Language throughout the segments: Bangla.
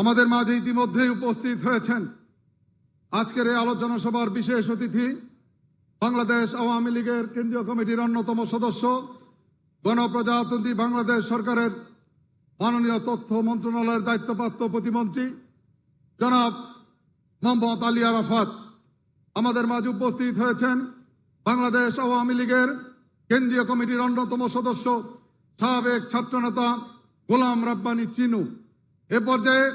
আমাদের মাঝে ইতিমধ্যেই উপস্থিত হয়েছেন আজকের এই আলোচনা সভার বিশেষ অতিথি বাংলাদেশ আওয়ামী লীগের কেন্দ্রীয় কমিটির অন্যতম সদস্য, গণপ্রজাতন্ত্রী বাংলাদেশ সরকারের মাননীয় তথ্য মন্ত্রণালয়ের দায়িত্বপ্রাপ্ত প্রতিমন্ত্রী, জনাব মোহাম্মদ আলী আরাফাত। আমাদের মাঝে উপস্থিত হয়েছেন বাংলাদেশ আওয়ামী লীগের কেন্দ্রীয় কমিটির অন্যতম সদস্য, সাবেক ছাত্রনেতা গোলাম রাব্বানি চিনু। এ পর্যায়ে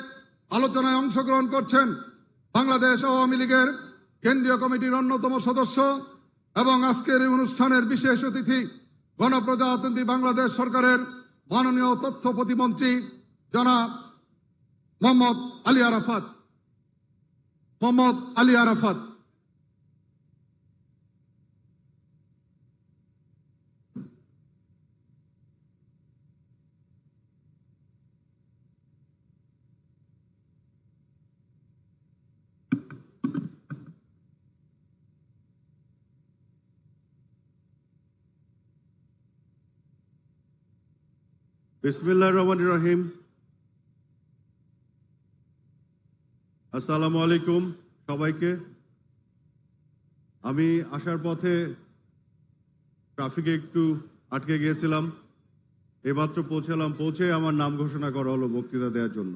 আলোচনায় অংশগ্রহণ করছেন বাংলাদেশ আওয়ামী লীগের কেন্দ্রীয় কমিটির অন্যতম সদস্য এবং আজকের এই অনুষ্ঠানের বিশেষ অতিথি গণপ্রজাতন্ত্রী বাংলাদেশ সরকারের মাননীয় তথ্য প্রতিমন্ত্রী জনাব মোহাম্মদ আলী আরাফাত। মোহাম্মদ আলী আরাফাত। বিসমিল্লাহ রহমান রহিম আসসালামু আলাইকুম সবাইকে। আমি আসার পথে ট্রাফিকে একটু আটকে গিয়েছিলাম। এইমাত্র পৌঁছালাম, পৌঁছে আমার নাম ঘোষণা করা হলো বক্তৃতা দেওয়ার জন্য।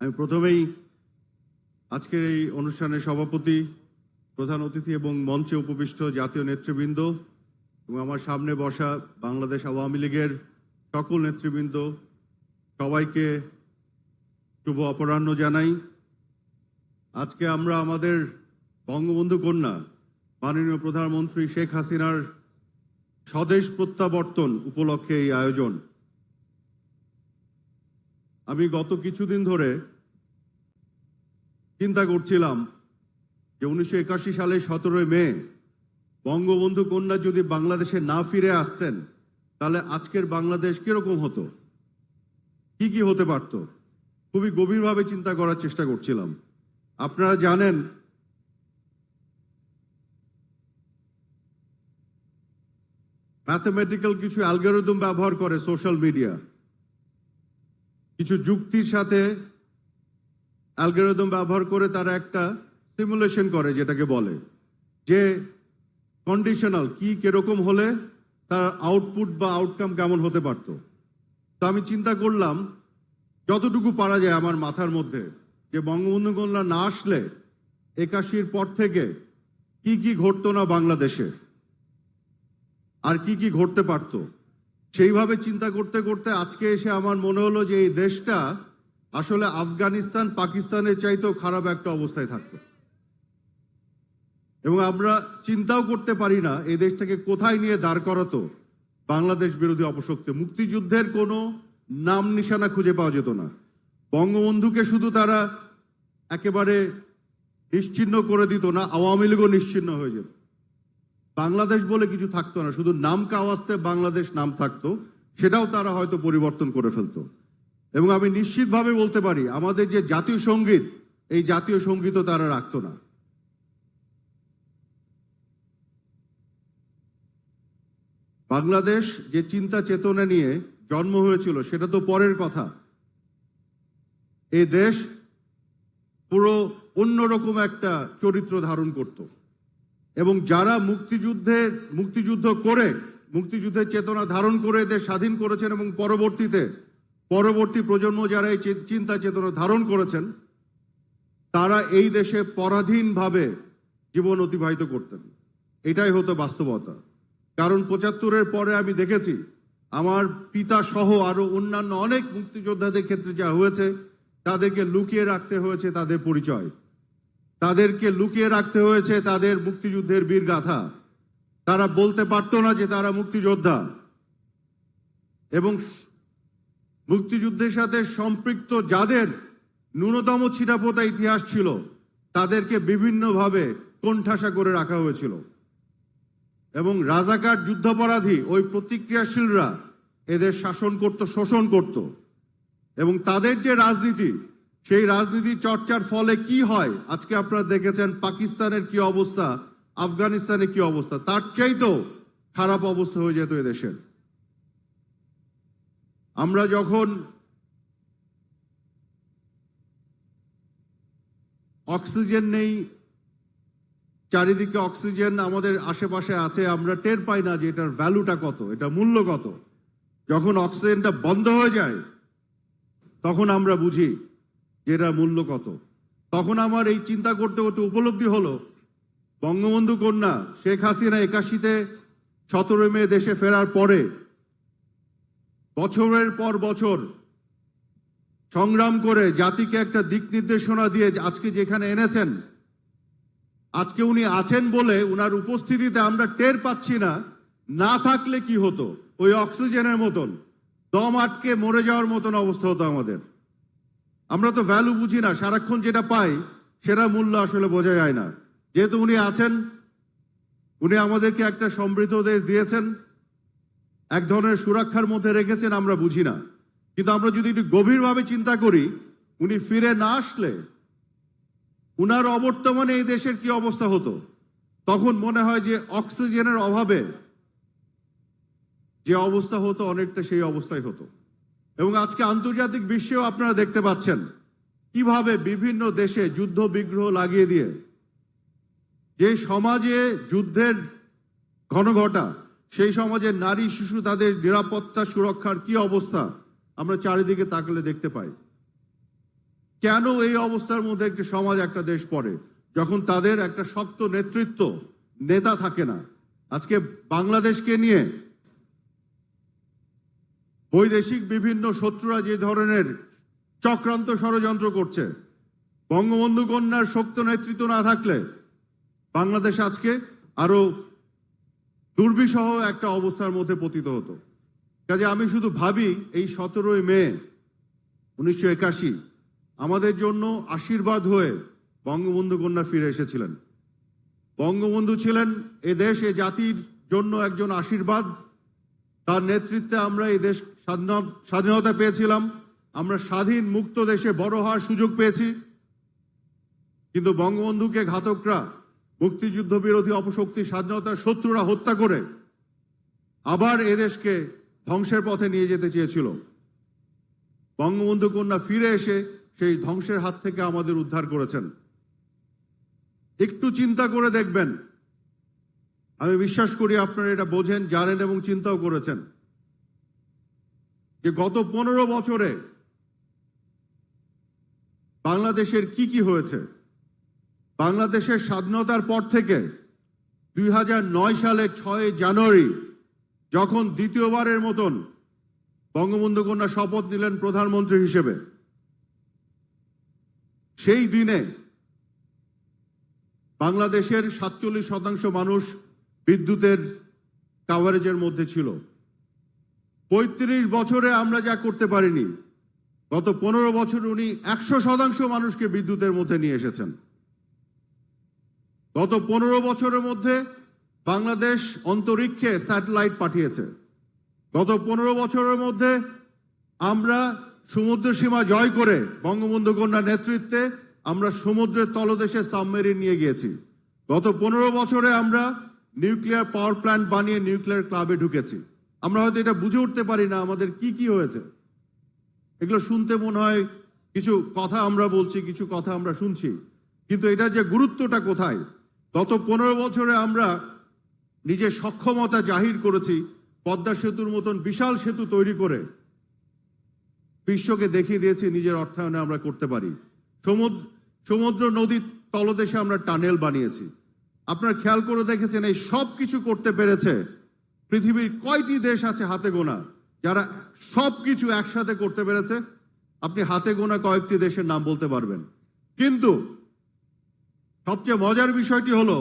আমি প্রথমেই আজকের এই অনুষ্ঠানের সভাপতি, প্রধান অতিথি এবং মঞ্চে উপবিষ্ট জাতীয় নেতৃবৃন্দ এবং আমার সামনে বসা বাংলাদেশ আওয়ামী লীগের সকল নেতৃবৃন্দ, সবাইকে শুভ অপরাহ্ন জানাই। আজকে আমরা আমাদের বঙ্গবন্ধু কন্যা, মাননীয় প্রধানমন্ত্রী শেখ হাসিনার স্বদেশ প্রত্যাবর্তন উপলক্ষে এই আয়োজন। আমি গত কিছুদিন ধরে চিন্তা করছিলাম যে উনিশশো একাশি সালে সতেরোই মে বঙ্গবন্ধু কন্যা যদি বাংলাদেশে না ফিরে আসতেন, তাহলে আজকের বাংলাদেশ কীরকম হতো? কি কি হতে পারত? খুবই গভীরভাবে চিন্তা করার চেষ্টা করছিলাম। আপনারা জানেন ম্যাথমেটিক্যাল কিছু অ্যালগোরিদম ব্যবহার করে সোশ্যাল মিডিয়া কিছু যুক্তির সাথে অ্যালগোরিদম ব্যবহার করে তারা একটা সিমুলেশন করে, যেটাকে বলে যে কন্ডিশনাল কি কীরকম হলে তার আউটপুট বা আউটকাম কেমন হতে পারত। তো আমি চিন্তা করলাম, যতটুকু পারা যায় আমার মাথার মধ্যে, যে বঙ্গবন্ধু কন্যা না আসলে একাশির পর থেকে কি কি ঘটতো না বাংলাদেশে, আর কি কি ঘটতে পারত। সেইভাবে চিন্তা করতে করতে আজকে এসে আমার মনে হলো যে এই দেশটা আসলে আফগানিস্তান, পাকিস্তানের চাইতেও খারাপ একটা অবস্থায় থাকতো। এবং আমরা চিন্তাও করতে পারি না, এই দেশটাকে কোথায় নিয়ে দাঁড় করাতো। বাংলাদেশ বিরোধী অপশক্তি মুক্তিযুদ্ধের কোনো নাম নিশানা খুঁজে পাওয়া যেত না। বঙ্গবন্ধুকে শুধু তারা একেবারে নিশ্চিহ্ন করে দিত না, আওয়ামী লীগও নিশ্চিহ্ন হয়ে যেত। বাংলাদেশ বলে কিছু থাকতো না, শুধু নাম কাওয়াজতে বাংলাদেশ নাম থাকতো, সেটাও তারা হয়তো পরিবর্তন করে ফেলতো। এবং আমি নিশ্চিতভাবে বলতে পারি, আমাদের যে জাতীয় সংগীত, এই জাতীয় সঙ্গীতও তারা রাখতো না। বাংলাদেশ যে চিন্তা চেতনা নিয়ে জন্ম হয়েছিল, সেটা তো পরের কথা। এই দেশ পুরো অন্যরকম একটা চরিত্র ধারণ করত। এবং যারা মুক্তিযুদ্ধের মুক্তিযুদ্ধ করে, মুক্তিযুদ্ধের চেতনা ধারণ করে দেশ স্বাধীন করেছেন এবং পরবর্তীতে, পরবর্তী প্রজন্ম যারা এই চিন্তা চেতনা ধারণ করেছেন, তারা এই দেশে পরাধীনভাবে জীবন অতিবাহিত করতেন। এটাই হতো বাস্তবতা। কারণ পঁচাত্তরের পরে আমি দেখেছি, আমার পিতা সহ আরও অন্যান্য অনেক মুক্তিযোদ্ধাদের ক্ষেত্রে যা হয়েছে, তাদেরকে লুকিয়ে রাখতে হয়েছে তাদের পরিচয়। তাদেরকে লুকিয়ে রাখতে হয়েছে তাদের মুক্তিযুদ্ধের বীর গাথা তারা বলতে পারতো না যে তারা মুক্তিযোদ্ধা। এবং মুক্তিযুদ্ধের সাথে সম্পৃক্ত যাদের ন্যূনতম ছিটাপোতা ইতিহাস ছিল, তাদেরকে বিভিন্নভাবে কোণঠাসা করে রাখা হয়েছিল। এবং রাজাকার যুদ্ধাপরাধী ওই প্রতিক্রিয়াশীলরা এদের শাসন করত, শোষণ করত। এবং তাদের যে রাজনীতি, সেই রাজনীতি চর্চার ফলে কি হয়? আজকে আপনারা দেখেছেন পাকিস্তানের কি অবস্থা আফগানিস্তানে কি অবস্থা। তার চাইতেও খারাপ অবস্থা হয়ে যেত এদেশের আমরা যখন অক্সিজেন নেই চারিদিকে অক্সিজেন আমাদের আশেপাশে আছে, আমরা টের পাই না যে এটার ভ্যালুটা কত, এটা মূল্য কত। যখন অক্সিজেনটা বন্ধ হয়ে যায়, তখন আমরা বুঝি যে এটার মূল্য কত। তখন আমার এই চিন্তা করতে করতে উপলব্ধি হলো, বঙ্গবন্ধু কন্যা শেখ হাসিনা একাশিতে সতেরো মে দেশে ফেরার পরে বছরের পর বছর সংগ্রাম করে জাতিকে একটা দিক নির্দেশনা দিয়ে আজকে যেখানে এনেছেন আজকে উনি আছেন বলে উনার উপস্থিতিতে আমরা টের পাচ্ছি না। না থাকলে কি হতো? ওই অক্সিজেনের মতন, দম আটকে মরে যাওয়ার মতন অবস্থা হতো আমাদের। আমরা তো ভ্যালু বুঝি না, সারাক্ষণ যেটা পাই সেটা মূল্য আসলে বোঝা যায় না। যেহেতু উনি আছেন, উনি আমাদেরকে একটা সমৃদ্ধ দেশ দিয়েছেন, এক ধরনের সুরক্ষার মধ্যে রেখেছেন, আমরা বুঝি না। কিন্তু আমরা যদি একটু গভীরভাবে চিন্তা করি, উনি ফিরে না আসলে উনার অবর্তমানে এই দেশের কি অবস্থা হতো? তখন মনে হয় যে অক্সিজেনের অভাবে যে অবস্থা হতো, অনেকটা সেই অবস্থায় হতো। এবং আজকে আন্তর্জাতিক বিশ্বেও আপনারা দেখতে পাচ্ছেন কীভাবে বিভিন্ন দেশে যুদ্ধ বিগ্রহ লাগিয়ে দিয়ে যে সমাজে যুদ্ধের ঘনঘটা, সেই সমাজে নারী শিশু তাদের নিরাপত্তা সুরক্ষার কি অবস্থা আমরা চারিদিকে তাকালে দেখতে পাই। কেন এই অবস্থার মধ্যে একটি সমাজ, একটা দেশ পড়ে? যখন তাদের একটা শক্ত নেতৃত্ব, নেতা থাকে না। আজকে বাংলাদেশকে নিয়ে বৈদেশিক বিভিন্ন শত্রুরা যে ধরনের চক্রান্ত ষড়যন্ত্র করছে, বঙ্গবন্ধু কন্যার শক্ত নেতৃত্ব না থাকলে বাংলাদেশ আজকে আরও দুর্বিষহ একটা অবস্থার মধ্যে পতিত হতো। কাজে আমি শুধু ভাবি, এই সতেরোই মে, উনিশশো একাশি আমাদের জন্য আশীর্বাদ হয়ে বঙ্গবন্ধু কন্যা ফিরে এসেছিলেন। বঙ্গবন্ধু ছিলেন এ দেশ, এ জাতির জন্য একজন আশীর্বাদ। তার নেতৃত্বে আমরা এই দেশ স্বাধীনতা পেয়েছিলাম। আমরা স্বাধীন মুক্ত দেশে বড় হওয়ার সুযোগ পেয়েছি। কিন্তু বঙ্গবন্ধুকে ঘাতকরা, মুক্তিযুদ্ধ বিরোধী অপশক্তি স্বাধীনতার শত্রুরা হত্যা করে আবার এদেশকে ধ্বংসের পথে নিয়ে যেতে চেয়েছিল। বঙ্গবন্ধু কন্যা ফিরে এসে সেই ধ্বংসের হাত থেকে আমাদের উদ্ধার করেছেন। একটু চিন্তা করে দেখবেন। আমি বিশ্বাস করি আপনারা এটা বোঝেন, জানেন এবং চিন্তাও করেছেন। যে গত পনেরো বছরে বাংলাদেশের কি কি হয়েছে? বাংলাদেশের স্বাধীনতার পর থেকে দুই নয় সালে ছয় জানুয়ারি, যখন দ্বিতীয়বারের মতন বঙ্গবন্ধু কন্যা শপথ নিলেন প্রধানমন্ত্রী হিসেবে। সেই দিনে বাংলাদেশের সাতচল্লিশ শতাংশ মানুষ বিদ্যুতের কাভারেজের মধ্যে ছিল। পঁয়ত্রিশ বছরে আমরা যা করতে পারিনি, গত পনেরো বছর উনি একশো শতাংশ মানুষকে বিদ্যুতের মধ্যে নিয়ে এসেছেন। গত পনেরো বছরের মধ্যে বাংলাদেশ অন্তরিক্ষে স্যাটেলাইট পাঠিয়েছে। গত পনেরো বছরের মধ্যে আমরা সমুদ্র সীমা জয় করে বঙ্গবন্ধু কন্যার নেতৃত্বে আমরা সমুদ্রের তলদেশে সাবমেরিন নিয়ে গিয়েছি। গত পনেরো বছরে আমরা নিউক্লিয়ার পাওয়ার প্ল্যান্ট বানিয়ে নিউক্লিয়ার ক্লাবে ঢুকেছি। আমরা হয়তো এটা বুঝে উঠতে পারি না আমাদের কি কি হয়েছে। এগুলো শুনতে মনে হয় কিছু কথা আমরা বলছি, কিছু কথা আমরা শুনছি। কিন্তু এটা যে গুরুত্বটা কোথায়? গত পনেরো বছরে আমরা নিজের সক্ষমতা জাহির করেছি, পদ্মা সেতুর মতন বিশাল সেতু তৈরি করে বিশ্বকে দেখিয়ে দিয়েছি, নিজের অর্থায়নে আমরা করতে পারি। সমুদ্র সমুদ্র নদীর তলদেশে আমরা টানেল বানিয়েছি। আপনারা খেয়াল করে দেখেছেন, এই সব কিছু করতে পেরেছে পৃথিবীর কয়টি দেশ আছে হাতে গোনা, যারা সব কিছু একসাথে করতে পেরেছে। আপনি হাতে গোনা কয়েকটি দেশের নাম বলতে পারবেন। কিন্তু সবচেয়ে মজার বিষয়টি হলো,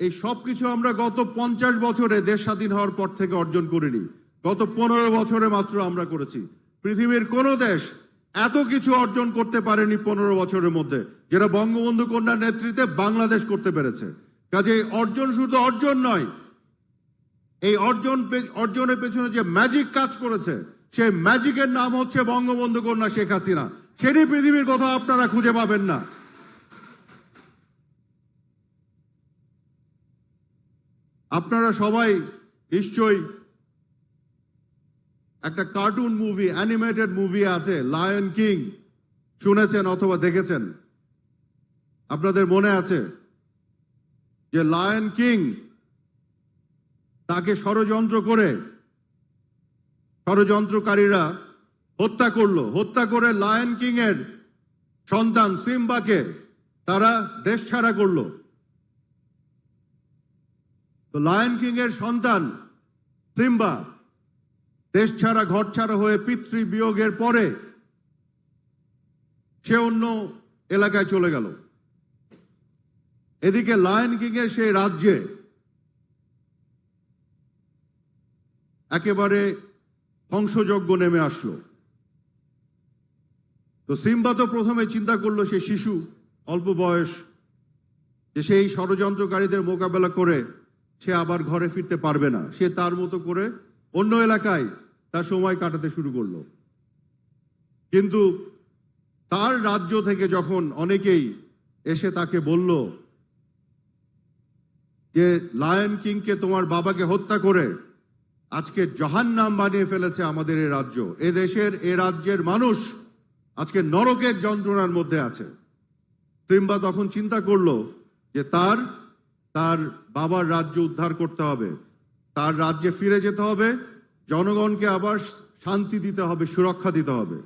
এই সব কিছু আমরা গত পঞ্চাশ বছরে দেশ স্বাধীন হওয়ার পর থেকে অর্জন করিনি। গত পনেরো বছরে মাত্র আমরা করেছি। পৃথিবীর কোন দেশ এত কিছু অর্জন করতে পারেনি পনেরো বছরের মধ্যে, যেটা বঙ্গবন্ধু কন্যার নেতৃত্বে বাংলাদেশ করতে পেরেছে। কাজে অর্জন শুধু অর্জন নয়, এই অর্জন অর্জনের পেছনে যে ম্যাজিক কাজ করেছে, সেই ম্যাজিকের নাম হচ্ছে বঙ্গবন্ধু কন্যা শেখ হাসিনা। সেটি পৃথিবীর কথা আপনারা খুঁজে পাবেন না। আপনারা সবাই নিশ্চয়ই একটা কার্টুন মুভি অ্যানিমেটেড মুভি আছে লায়ন কিং শুনেছেন অথবা দেখেছেন? আপনাদের মনে আছে যে লায়ন কিং তাকে ষড়যন্ত্র করে ষড়যন্ত্রকারীরা হত্যা করল। হত্যা করে লায়ন কিং এর সন্তান সিম্বাকে তারা দেশ ছাড়া করল। তো লায়ন কিং এর সন্তান সিম্বা দেশ ছাড়া, ঘর ছাড়া হয়ে পিতৃ বিয়োগের পরে সে অন্য এলাকায় চলে গেল। এদিকে লায়ন কিং এর সেই রাজ্যে একেবারে ধ্বংসযজ্ঞ নেমে আসলো। তো সিম্বা তো প্রথমে চিন্তা করল সে শিশু, অল্প বয়স, যে সেই ষড়যন্ত্রকারীদের মোকাবেলা করে সে আবার ঘরে ফিরতে পারবে না। সে তার মতো করে অন্য এলাকায় তার সময় কাটাতে শুরু করল। কিন্তু তার রাজ্য থেকে যখন অনেকেই এসে তাকে বলল যে লায়ন কিংকে তোমার বাবাকে হত্যা করে আজকে জাহান নাম বানিয়ে ফেলেছে আমাদের এ রাজ্য। এ দেশের, এ রাজ্যের মানুষ আজকে নরকের যন্ত্রণার মধ্যে আছে। সিম্বা তখন চিন্তা করল যে, তার তার বাবার রাজ্য উদ্ধার করতে হবে। তার রাজ্যে ফিরে যেতে হবে, জনগণকে আবার শান্তি দিতে হবে, সুরক্ষা দিতে হবে।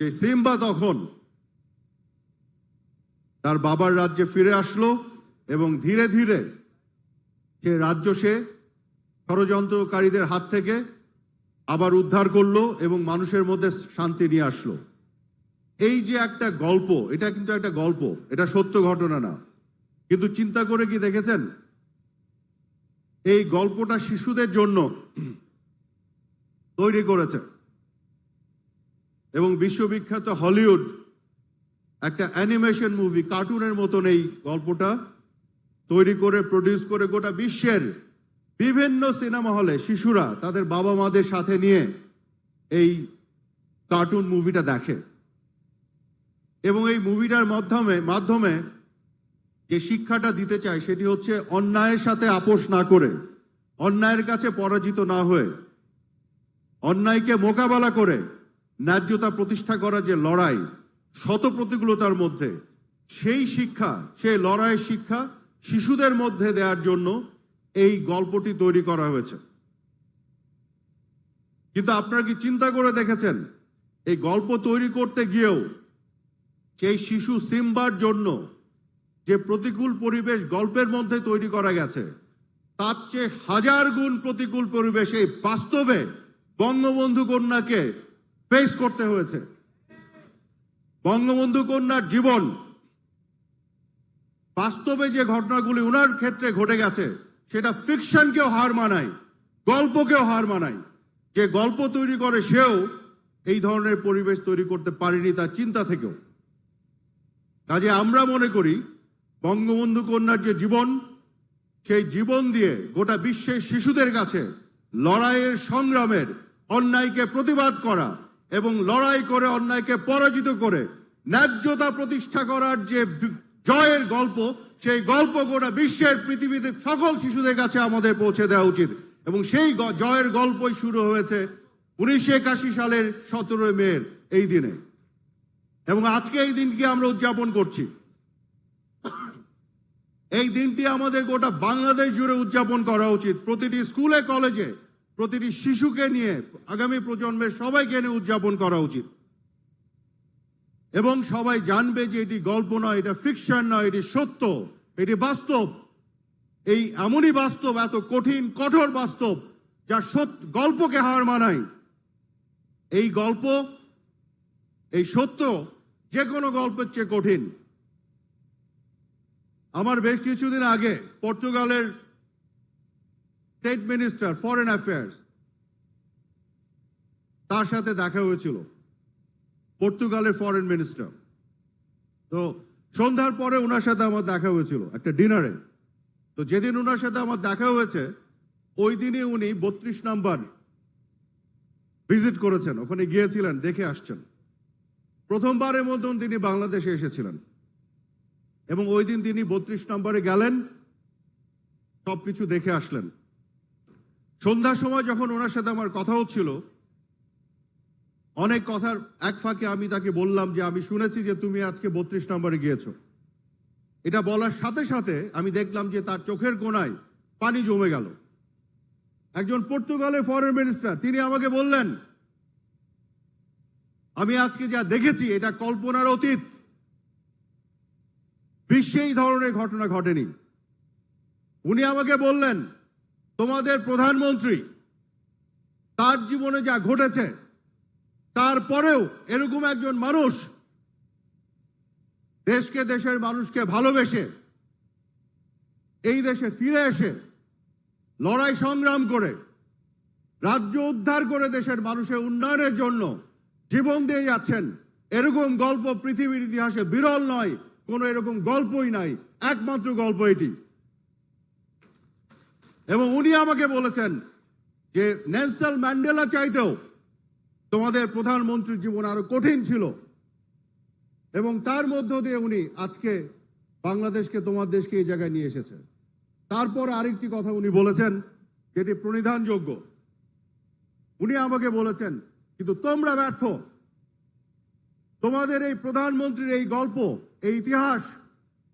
সেই সিম্বা তখন তার বাবার রাজ্যে ফিরে আসলো এবং ধীরে ধীরে সে রাজ্য সে ষড়যন্ত্রকারীদের হাত থেকে আবার উদ্ধার করল এবং মানুষের মধ্যে শান্তি নিয়ে আসলো। এই যে একটা গল্প, এটা কিন্তু একটা গল্প, এটা সত্য ঘটনা না। কিন্তু চিন্তা করে কি দেখেছেন? এই গল্পটা শিশুদের জন্য তৈরি করেছে। এবং বিশ্ববিখ্যাত হলিউড একটা অ্যানিমেশন মুভি, কার্টুনের মতন এই গল্পটা তৈরি করে প্রডিউস করে গোটা বিশ্বের বিভিন্ন সিনেমা হলে শিশুরা তাদের বাবা মাদের সাথে নিয়ে এই কার্টুন মুভিটা দেখে। এবং এই মুভিটার মাধ্যমে মাধ্যমে যে শিক্ষাটা দিতে চায় সেটি হচ্ছে অন্যায়ের সাথে আপোষ না করে, অন্যায়ের কাছে পরাজিত না হয়ে, অন্যায়কে মোকাবেলা করে ন্যায্যতা প্রতিষ্ঠা করা যে লড়াই শত প্রতিকূলতার মধ্যে, সেই শিক্ষা, সেই লড়াইয়ের শিক্ষা শিশুদের মধ্যে দেওয়ার জন্য এই গল্পটি তৈরি করা হয়েছে। কিন্তু আপনারা কি চিন্তা করে দেখেছেন, এই গল্প তৈরি করতে গিয়েও সেই শিশু সিম্বার জন্য যে প্রতিকূল পরিবেশ গল্পের মধ্যে তৈরি করা গেছে, তার চেয়ে হাজার গুণ প্রতিকূল পরিবেশ বাস্তবে বঙ্গবন্ধু কন্যাকে ফেস করতে হয়েছে। বঙ্গবন্ধু কন্যার জীবন বাস্তবে যে ঘটনাগুলি উনার ক্ষেত্রে ঘটে গেছে, সেটা ফিকশনকেও হার মানায়, গল্পকেও হার মানায়। যে গল্প তৈরি করে সেও এই ধরনের পরিবেশ তৈরি করতে পারেনি তার চিন্তা থেকেও। কাজে আমরা মনে করি বঙ্গবন্ধু কন্যার যে জীবন, সেই জীবন দিয়ে গোটা বিশ্বের শিশুদের কাছে লড়াইয়ের সংগ্রামের অন্যায়কে প্রতিবাদ করা এবং লড়াই করে অন্যায়কে পরাজিত করে ন্যায্যতা প্রতিষ্ঠা করার যে জয়ের গল্প, সেই গল্প গোটা বিশ্বের পৃথিবীতে সকল শিশুদের কাছে আমাদের পৌঁছে দেওয়া উচিত। এবং সেই জয়ের গল্পই শুরু হয়েছে উনিশশো একাশি সালের সতেরোই মের এই দিনে। এবং আজকে এই দিনকে আমরা উদযাপন করছি। এই দিনটি আমাদের গোটা বাংলাদেশ জুড়ে উদযাপন করা উচিত। প্রতিটি স্কুলে, কলেজে প্রতিটি শিশুকে নিয়ে আগামী প্রজন্মের সবাইকে নিয়ে উদযাপন করা উচিত। এবং সবাই জানবে যে এটি গল্প নয়, এটা ফিকশন নয়, এটি সত্য, এটি বাস্তব। এই এমনই বাস্তব, এত কঠিন, কঠোর বাস্তব, যা সত্য, গল্পকে হার মানায়। এই গল্প, এই সত্য যে কোনো গল্পের চেয়ে কঠিন। আমার বেশ কিছুদিন আগে পর্তুগালের স্টেট মিনিস্টার ফরেন অ্যাফেয়ার্স তার সাথে দেখা হয়েছিল, পর্তুগালের ফরেন মিনিস্টার তো সন্ধ্যার পরে ওনার সাথে আমার দেখা হয়েছিল, একটা ডিনারে। তো যেদিন ওনার সাথে আমার দেখা হয়েছে, ওই দিনই উনি বত্রিশ নাম্বার ভিজিট করেছেন, ওখানে গিয়েছিলেন, দেখে আসছেন। প্রথমবারের মতন তিনি বাংলাদেশে এসেছিলেন। এবং ওই দিন তিনি বত্রিশ নম্বরে গেলেন, সবকিছু দেখে আসলেন। সন্ধ্যার সময় যখন ওনার সাথে আমার কথা হচ্ছিল, অনেক কথার এক ফাঁকে আমি তাকে বললাম যে, আমি শুনেছি যে তুমি আজকে বত্রিশ নম্বরে গিয়েছো। এটা বলার সাথে সাথে আমি দেখলাম যে তার চোখের কোনায় পানি জমে গেল। একজন পর্তুগালের ফরেন মিনিস্টার তিনি আমাকে বললেন, আমি আজকে যা দেখেছি, এটা কল্পনার অতীত। বিশ্বে এই ধরনের ঘটনা ঘটেনি। উনি আমাকে বললেন, তোমাদের প্রধানমন্ত্রী, তার জীবনে যা ঘটেছে, তারপরেও এরকম একজন মানুষ দেশকে, দেশের মানুষকে ভালোবেসে এই দেশে ফিরে এসে লড়াই সংগ্রাম করে, রাজ্য উদ্ধার করে দেশের মানুষের উন্নয়নের জন্য জীবন দিয়ে যাচ্ছেন। এরকম গল্প পৃথিবীর ইতিহাসে বিরল নয়। কোনো এরকম গল্পই নাই, একমাত্র গল্প এটি। এবং উনি আমাকে বলেছেন যে, নেলসন ম্যান্ডেলা চাইতেও তোমাদের প্রধানমন্ত্রীর জীবন আরও কঠিন ছিল। এবং তার মধ্য দিয়ে উনি আজকে বাংলাদেশকে, তোমার দেশকে এই জায়গায় নিয়ে এসেছে তারপর আরেকটি কথা উনি বলেছেন, যেটি প্রণিধানযোগ্য। উনি আমাকে বলেছেন, কিন্তু তোমরা ব্যর্থ। তোমাদের এই প্রধানমন্ত্রীর এই গল্প এই ইতিহাস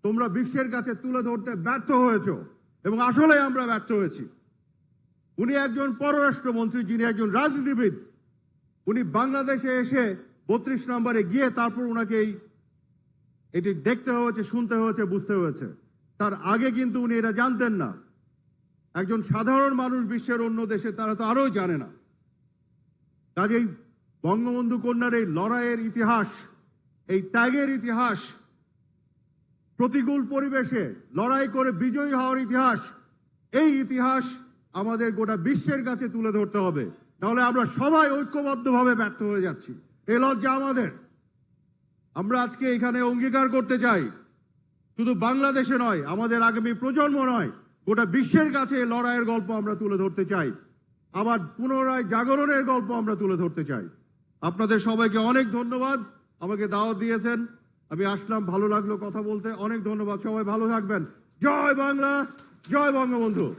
তোমরা বিশ্বের কাছে তুলে ধরতে ব্যর্থ হয়েছ এবং আসলে আমরা ব্যর্থ হয়েছি। উনি একজন পররাষ্ট্রমন্ত্রী, যিনি একজন রাজনীতিবিদ। উনি বাংলাদেশে এসে বত্রিশ নম্বরে গিয়ে তারপর ওনাকে এই এটি দেখতে হয়েছে, শুনতে হয়েছে, বুঝতে হয়েছে। তার আগে কিন্তু উনি এটা জানতেন না। একজন সাধারণ মানুষ বিশ্বের অন্য দেশে, তারা তো আরও জানে না। কাজেই বঙ্গবন্ধু কন্যার এই লড়াইয়ের ইতিহাস, এই ত্যাগের ইতিহাস প্রতিকূল পরিবেশে লড়াই করে বিজয়ী হওয়ার ইতিহাস, এই ইতিহাস আমাদের গোটা বিশ্বের কাছে তুলে ধরতে হবে। তাহলে আমরা সবাই ঐক্যবদ্ধভাবে ব্যর্থ হয়ে যাচ্ছি। এই লজ্জা আমাদের। আমরা আজকে এখানে অঙ্গীকার করতে চাই। শুধু বাংলাদেশে নয়, আমাদের আগামী প্রজন্ম নয়, গোটা বিশ্বের কাছে লড়াইয়ের গল্প আমরা তুলে ধরতে চাই। আবার পুনরায় জাগরণের গল্প আমরা তুলে ধরতে চাই। আপনাদের সবাইকে অনেক ধন্যবাদ। আমাকে দাওয়াত দিয়েছেন। আমি আসলাম, ভালো লাগল কথা বলতে। অনেক ধন্যবাদ, সবাই ভালো থাকবেন। জয় বাংলা, জয় বঙ্গবন্ধু।